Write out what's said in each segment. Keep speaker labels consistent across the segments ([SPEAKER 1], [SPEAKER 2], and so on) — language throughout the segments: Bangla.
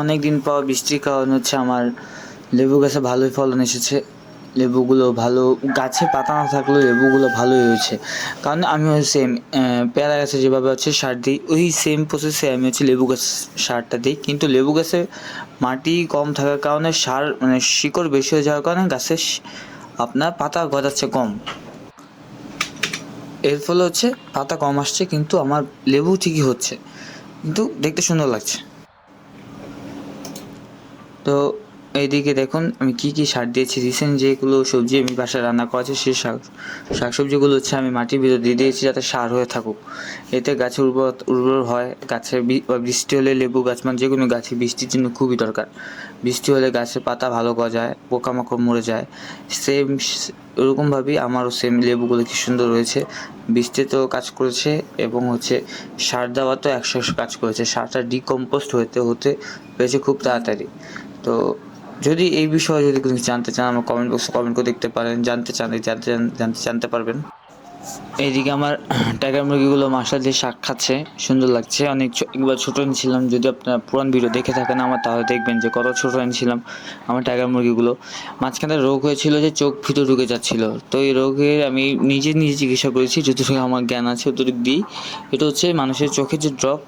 [SPEAKER 1] অনেক দিন পর বৃষ্টির কারণ হচ্ছে আমার লেবু গাছে ভালোই ফলন এসেছে। লেবুগুলো ভালো, গাছে পাতা না থাকলেও লেবুগুলো ভালোই হয়েছে। কারণ আমি ওই সেম পেয়ারা গাছে যেভাবে হচ্ছে সার দিই, ওই সেম প্রসেসে আমি হচ্ছে লেবু গাছ সারটা দিই। কিন্তু লেবু গাছে মাটি কম থাকার কারণে সার মানে শিকড় বেশি হয়ে যাওয়ার কারণে গাছে আপনার পাতা গজাচ্ছে কম। এর ফলে হচ্ছে পাতা কম আসছে, কিন্তু আমার লেবু ঠিকই হচ্ছে। কিন্তু দেখতে সুন্দর লাগছে। তো এইদিকে দেখুন, আমি কি কি সার দিয়েছি। রিসেন্ট যেগুলো সবজি আমি বাসায় রান্না করেছি সেই শাক, শাকসবজিগুলো হচ্ছে আমি মাটির ভিতর দিয়ে দিয়েছি যাতে সার হয়ে থাকুক। এতে গাছে উর্বর উর্বর হয়, গাছে বি- বা বৃষ্টি হলে লেবু গাছ মানে যে কোনো গাছে বৃষ্টির জন্য খুবই দরকার। বৃষ্টি হলে গাছের পাতা ভালো গজায়, পোকামাকড় মরে যায়। সেম, ওরকমভাবেই আমারও সেম লেবুগুলো কি সুন্দর রয়েছে বৃষ্টিতেও কাজ করেছে এবং হচ্ছে সার দেওয়া তো একশো কাজ করেছে। সারটা ডিকম্পোস্ট হতে হতে পেয়েছে খুব তাড়াতাড়ি। তো যদি এই বিষয়ে যদি কিছু জানতে চান, আমার কমেন্ট বক্সে কমেন্ট করে দেখতে পারেন, জানতে চান, জানতে জানতে জানতে পারবেন। এইদিকে আমার টাইগার মুরগিগুলো মাসা দিয়ে শাক খাচ্ছে, সুন্দর লাগছে। অনেক একবার ছোটো ছিলাম যদি আপনার পুরান ভিডিও দেখে থাকেন, আমার তাহলে দেখবেন যে কত ছোটো ছিলাম আমার টাইগার মুরগিগুলো। মাঝখানে রোগ হয়েছিল যে চোখ ভিতর ঢুকে যাচ্ছিল। তো এই রোগের আমি নিজে নিজে চিকিৎসা করেছি, যতটুকু আমার জ্ঞান আছে অতটুকু দিই। এটা হচ্ছে মানুষের চোখের যে ড্রপ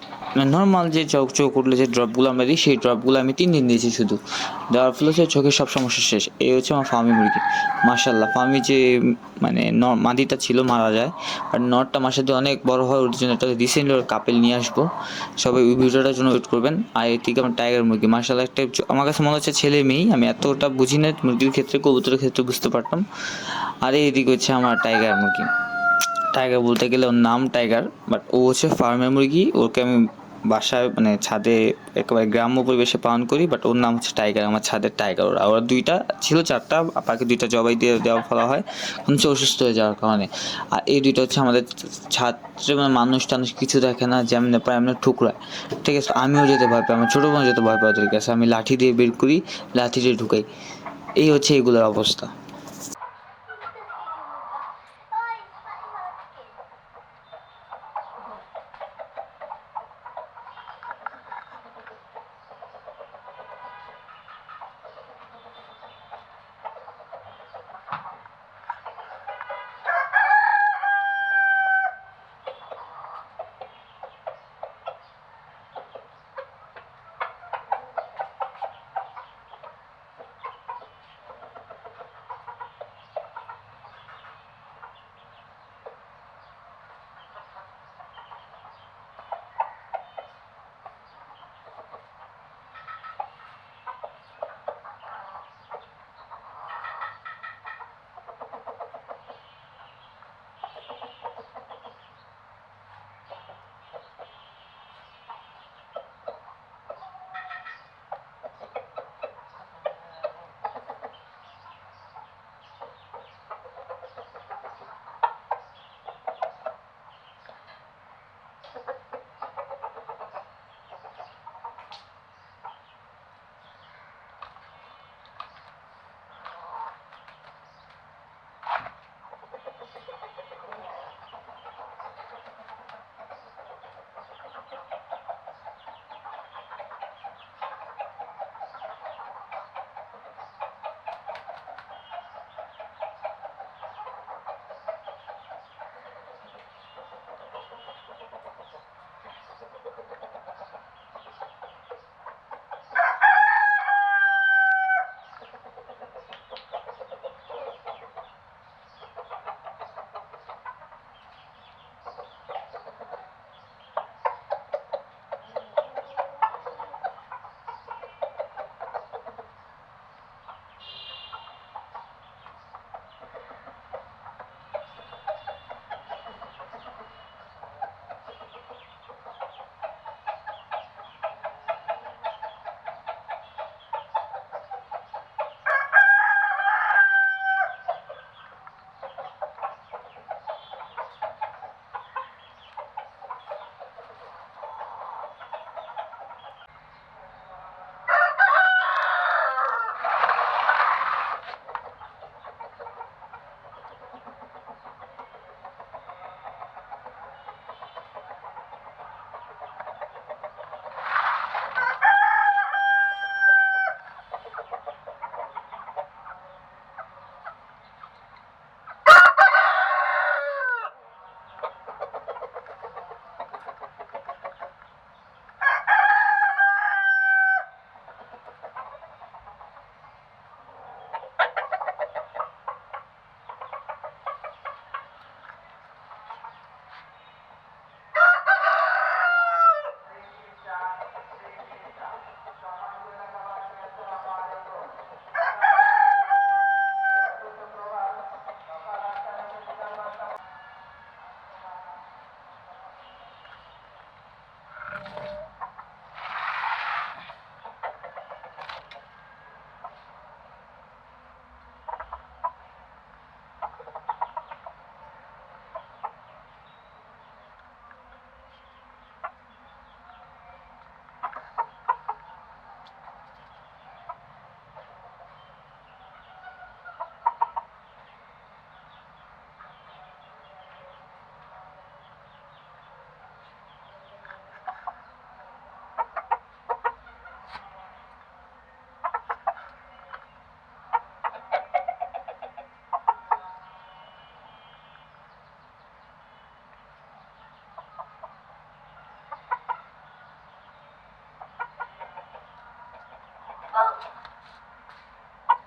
[SPEAKER 1] নর্মাল যে চোখ চোখ উঠলে যে ড্রপগুলো আমরা দিই, সেই ড্রপগুলো আমি তিন দিন দিয়েছি শুধু। দেওয়ার ফলে হচ্ছে চোখের সব সমস্যা শেষ। এই হচ্ছে আমার ফার্মি মুরগি। মার্শাল্লাহ ফার্মি যে মানে মাদিটা ছিল, মারা যায়। আর নটটা মাসের দিয়ে অনেক বড় হয়, ওর জন্য একটা রিসেন্টলি ওর কাপেল নিয়ে আসব। সবাই ওই ভিডিওটার জন্য ওয়েট করবেন। আর এদিকে আমার টাইগার মুরগি মার্শাল একটা আমার কাছে মনে হচ্ছে ছেলে মেয়েই আমি এতটা বুঝি না, মুরগির ক্ষেত্রে, কবুতরের ক্ষেত্রে বুঝতে পারতাম। আর এইদিকে হচ্ছে আমার টাইগার মুরগি। টাইগার বলতে গেলে ওর নাম টাইগার বাট ও হচ্ছে ফার্মের মুরগি, ওকে আমি বাসায় মানে ছাদে একেবারে গ্রাম্য পরিবেশে পালন করি বাট ওর নাম হচ্ছে টাইগার আমার ছাদের টাইগার ওরা। ওরা দুইটা ছিল, চারটা পাখি দুইটা জবাই দিয়ে দেওয়া ফেলা হয় হচ্ছে অসুস্থ হয়ে যাওয়ার কারণে। আর এই দুইটা হচ্ছে আমাদের ছাত্রে মানে মানুষ টানুষ কিছু দেখে না, যেমন প্রায় এমনি ঠুকরায়। ঠিক আছে, আমিও যেতে ভয় পাই, আমার ছোটো বোন যেতে ভয় পাই ওদের কাছে। আমি লাঠি দিয়ে বের করি, লাঠি দিয়ে ঢুকাই। এই হচ্ছে এগুলোর অবস্থা।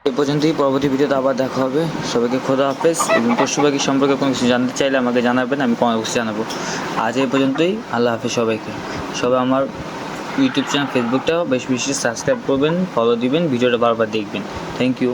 [SPEAKER 1] এ পর্যন্তই। পরবর্তী ভিডিওতে আবার দেখা হবে। সবাইকে খোদা হাফেজ এবং পশু পাখি সম্পর্কে কোনো কিছু জানতে চাইলে আমাকে জানাবেন, আমি কোনো অবশ্যই জানাব। আজ এ পর্যন্তই। আল্লাহ হাফেজ সবাইকে। সবাই আমার ইউটিউব চ্যানেল ফেসবুকটাও বেশ বেশি সাবস্ক্রাইব করবেন ফলো দিবেন, ভিডিওটা বারবার দেখবেন। Thank you